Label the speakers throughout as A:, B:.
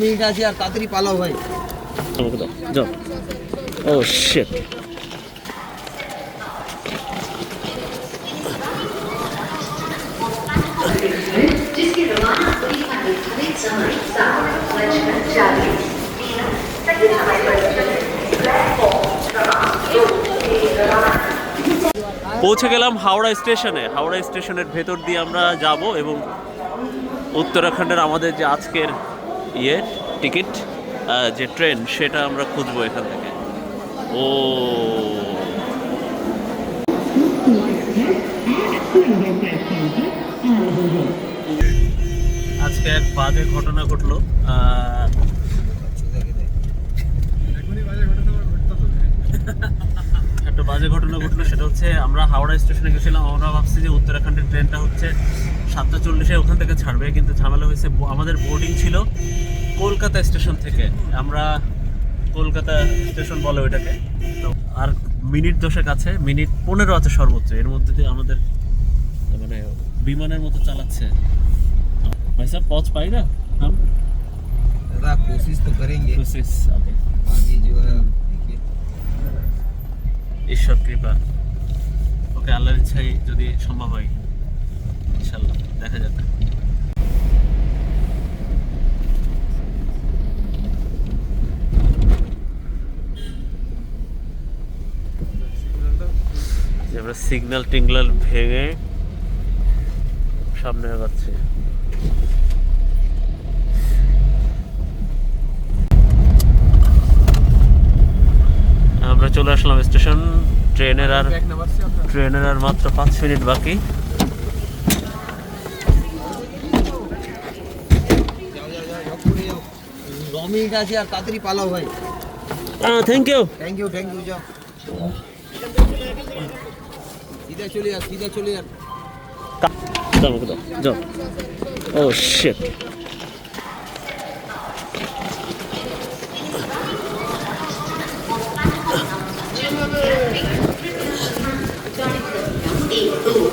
A: Minute আছে আর তাড়াতাড়ি পালাও ভাই।
B: আমাকে দাও, যাও। ও শিট পৌঁছে গেলাম হাওড়া স্টেশনে। হাওড়া স্টেশনের ভেতর দিয়ে আমরা যাব এবং উত্তরাখণ্ডের আমাদের যে আজকের ইয়ে টিকিট যে ট্রেন, সেটা আমরা খুঁজবো এখান থেকে। ও। আজকে এক বাজে ঘটনা ঘটলো। আহ, একটা বাজে ঘটনা ঘটলো সেটা হচ্ছে আমরা হাওড়া স্টেশনে গেছিলাম আমরা ভাবছি যে উত্তরাখণ্ডের ট্রেনটা হচ্ছে সাতটা চল্লিশে ওখান থেকে ছাড়বে কিন্তু ঝামেলা হয়েছে ব- আমাদের বোর্ডিং ছিল কলকাতা স্টেশন থেকে আমরা কলকাতা স্টেশন বলে ওইটাকে তো আর মিনিট দশেক আছে মিনিট পনেরো আছে সর্বোচ্চ এর মধ্যে দিয়ে আমাদের মানে বিমানের মতো চালাচ্ছে ভাই সাহেব পৌঁছ পাই না हम
A: दादा कोशिश तो करेंगे
B: कोशिश ओके
A: आगे जो है देखिए
B: ঈশ্বর কৃপা। ওকে আল্লাহর ইচ্ছাই যদি সম্ভব হয় ইনশাল্লাহ দেখা যাবে আমরা সিগন্যাল টিগনাল ভেঙে সামনে আগাচ্ছি আমরা চলে আসলাম স্টেশন। ট্রেনের আর ট্রেনের আর মাত্র পাঁচ মিনিট বাকি।
A: মিনিট আছে আর তাড়াতাড়ি পালাও ভাই।
B: Thank you
A: thank you thank you যাও। সিধা চলে যাও সিধা চলে যাও
B: দাও আমাকে যাও। ও শিট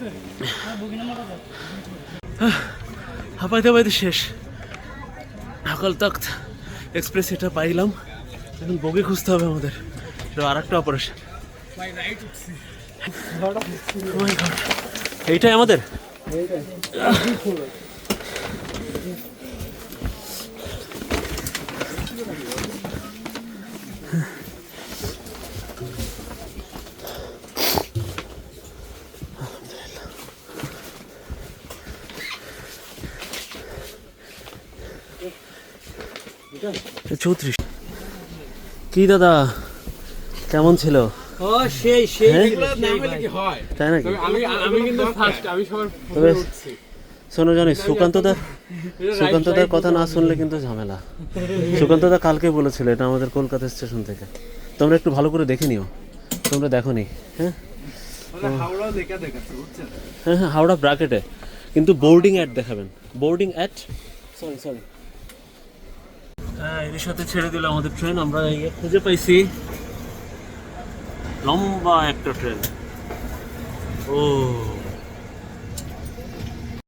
B: হাঁপাইতে হাঁপাইতে শেষ। সকাল তক্ত এক্সপ্রেস এটা পাইলাম। এখন বগি খুঁজতে হবে আমাদের। এটা আর একটা অপারেশন এইটাই আমাদের? চৌত্রিশ। কি দাদা কেমন ছিল?
A: সেই সেই
B: হ্যাঁ? তাই নাকি?
C: আমি কিন্তু ফার্স্ট আমি সবার
B: শোনো জানি সুকান্তদার সুকান্তদার কথা না শুনলে কিন্তু ঝামেলা। সুকান্তদা কালকে বলেছিল এটা আমাদের কলকাতা স্টেশন থেকে। তোমরা একটু ভালো করে দেখে নিও। তোমরা দেখো নি হ্যাঁ? হ্যাঁ হ্যাঁ হাওড়া ব্র্যাকেটে কিন্তু বোর্ডিং অ্যাড দেখাবেন। বোর্ডিং অ্যাট সরি সরি এর সাথে ছেড়ে দিল আমাদের ট্রেন আমরা খুঁজে পাইছি। লম্বা একটা ট্রেন ও।